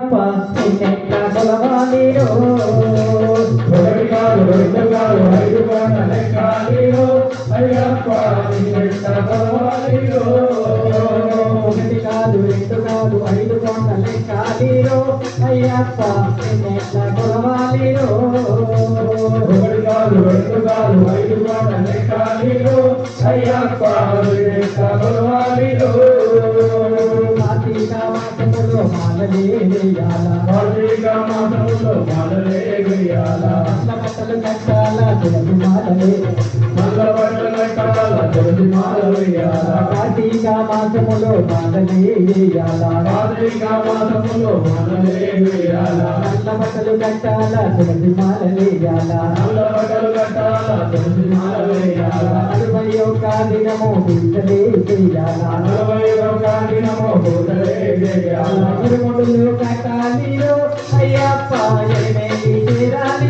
నిన్నెట్లా కొలవాలిరో ఒకటి కాదు రెండు కాదు ఐదు అయ్యప్ప కాదు అయ్యప్ప నిన్నెట్లా కొలవాలిరో ఒకటి కాదు కార్తీక మాసములో మాలలే వేయాల కార్తీక మాసములో మొదలే వేయాల కట్టాల తులసి మాలలే. కార్తీక మాసములో మాలలే వేయాల కట్టాల తులసి మాలలేయాల నల్ల ఒక్క దినము పూజలే చేయాల నలభై ఒక దినము పూజలే వేయాల ఇరుముడులు కట్టాలిరో అయ్యప్ప ఎనిమిది తీరాలిరో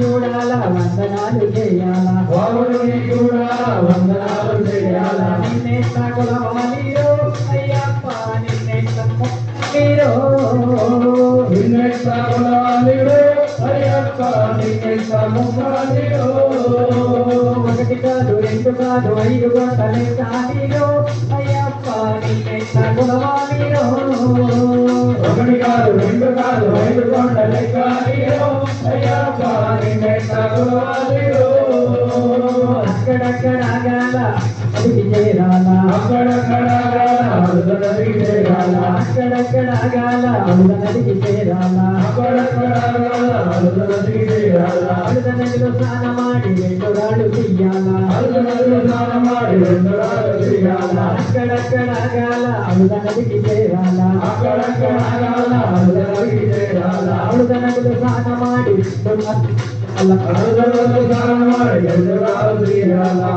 చూడాల వందనాలు చేయాల వారుని చూడాల వందనాలు చేయాల నిన్నెట్ట కొలవాలిరో అయ్యప్ప నిన్నెట్ట మొక్కాలిరో నిన్నెట్ట కొలవాలిరో అయ్యప్ప నిన్నెట్ట మొక్కాలిరో ఒకటి కాదు రెండు కాదు ఐదు గంటలే కాలిరో అయ్యప్ప నిన్నెట్ట కొలవాలిరో ఒకటి కాదు రెండు కాదు ఐదు కొండలే కాలిరో అయ్యప్ప అక్కడక్కడ ఆగాల అడిగి చేరాల. అక్కడక్కడ అరుదలకి చేరాల. అక్కడక్కడ ఆగాల చేరాల. అక్కడక్కడ చేరాల. రెండు రాళ్ళు తీయాల. స్నానం ಮಾಡಿ రెండు రాళ్ళు చేయాల అక్కడక్కడ ఆగాల అడుగనడిగి చేరాల అక్కడక్కడ ఆగాల అరుదలకి చేరాల అడుగనడిలో స్నానమాడి ಮಾಡಿ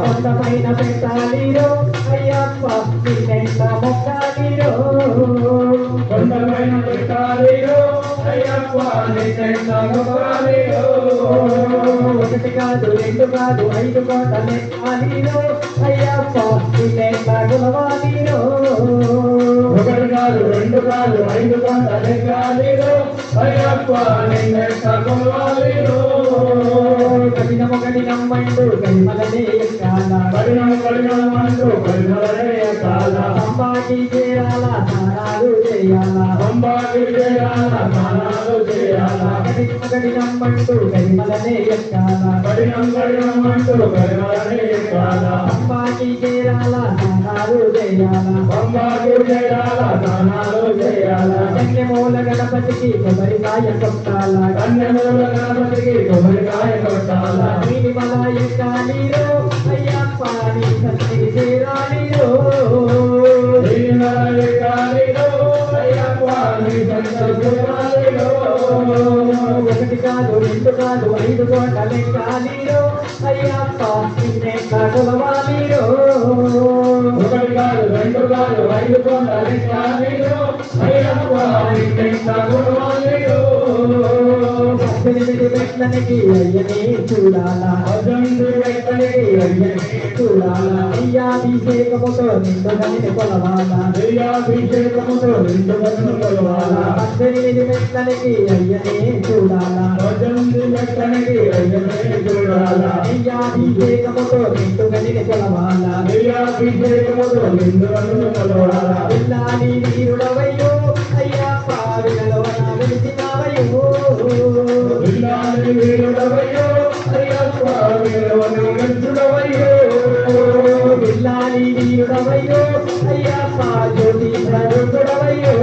కొండ పైన పెట్టాలిరో అయ్యప్ప నిన్నెంత మొక్కాలిరో పెట్టాలిరో ఒకటి కాదు రెండు కాదు ఐదు కోటలే కాలిరో అయ్యప్ప నిన్నెంత గులవాలిరో కాదు రెండు కాదు ఐదు కొండలే కాలిరో అయ్యప్ప నిన్నెంత కొలవాలిరో కఠినము కఠినం మండు కరిమలనే ఎక్కాల కడినం కడినం అంటూ కడిమలనే కాల. సంబాకి చేరాల స్నానాలు చేయాల. అంబాకి చేయాల స్నానాలు చేయాల. కఠినము కఠినం మండు కరిమలనే ఎక్కాల కడినం కడినం అంటూ కడిమలనే కాల. సంబాకి చేరాల స్నానాలు చేయాల. అంబాకి చేయాల స్నానాలు మూల గణపతికి కొబ్బరికాయ కొట్టాల? కన్యమూల గణపతికి కొబ్బరికాయ కొట్టాల నీటి మల ఎక్కాలిరో అయ్యప్ప నీ సన్నిధి ఐదు కోటలే కాలిరో అయ్యప్ప నిన్నే కాకులవాలిరో ఒకటి కాదు రెండు కాదు ఐదు కొండలే కాలిరో అయ్యప్ప నిన్నెంత కొలవాలిరో పద్దెనిమిది మెట్లనికి అయ్యనే చూడాలా అజందు వ్యక్తనికి అయ్యనే చూడాలా అయ్యాభిషేకముతో నిండు కలిని కొలవాలా దయ్యాభిషేకముతో నిండు బతును కొలవాల పద్దెనిమిది మెట్లనికి అయ్యనే చూడాలా అజందు వ్యక్తనికి అయ్యనే చూడాల అయ్యాభిషేకముతో నిండు కలిని కొలవాలా దయ్యాభిషేకముతో నిండు బతును కొలవాల పిల్లాని వీరుడవయ్యో వీరుడవయ్యో అయ్యప్ప వీరవని గంచుడవయ్యో పిల్లాని వీరుడవయ్యో అయ్యప్ప జ్యోతి ప్రజుడవయ్యో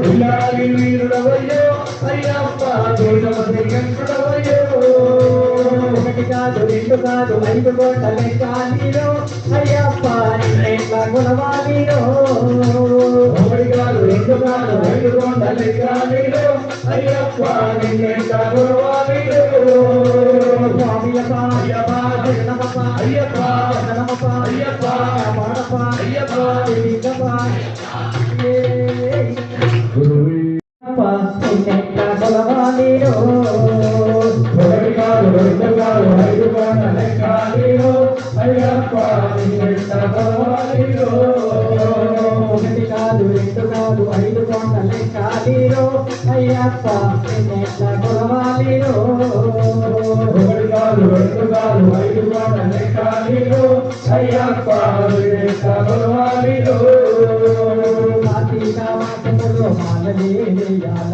విల్లాని వీరుడవయ్యో అయ్యప్ప ఒకటి కాదు రెండు కాదు ఐదు అయ్యప్ప కాదు రెండు కాదు ఐదు కొండలెక్కాలిలో అయ్యప్ప నిన్నెంత కొలవాలిలో స్వామియప్ప అయ్యప్ప శరణమప్ప అయ్యప్ప శరణమప్ప అయ్యప్ప పాడప్ప అయ్యప్ప లింగప్ప గురువే నిన్నెట్లా కొలవాలిరో ఒకటి కాదు రెండు కాదు ఐదు రెండు కాదు ఐదు కొండలే కాలిరో అయ్యప్ప నిన్నెట్లా కొలవాలిరో ఒకటి కాదు రెండు కాదు ఐదు కొండలెక్కాలిలో అయ్యప్ప నిన్నెంత కొలవాలిలో కార్తీక మాసములో మాలలే వేయాల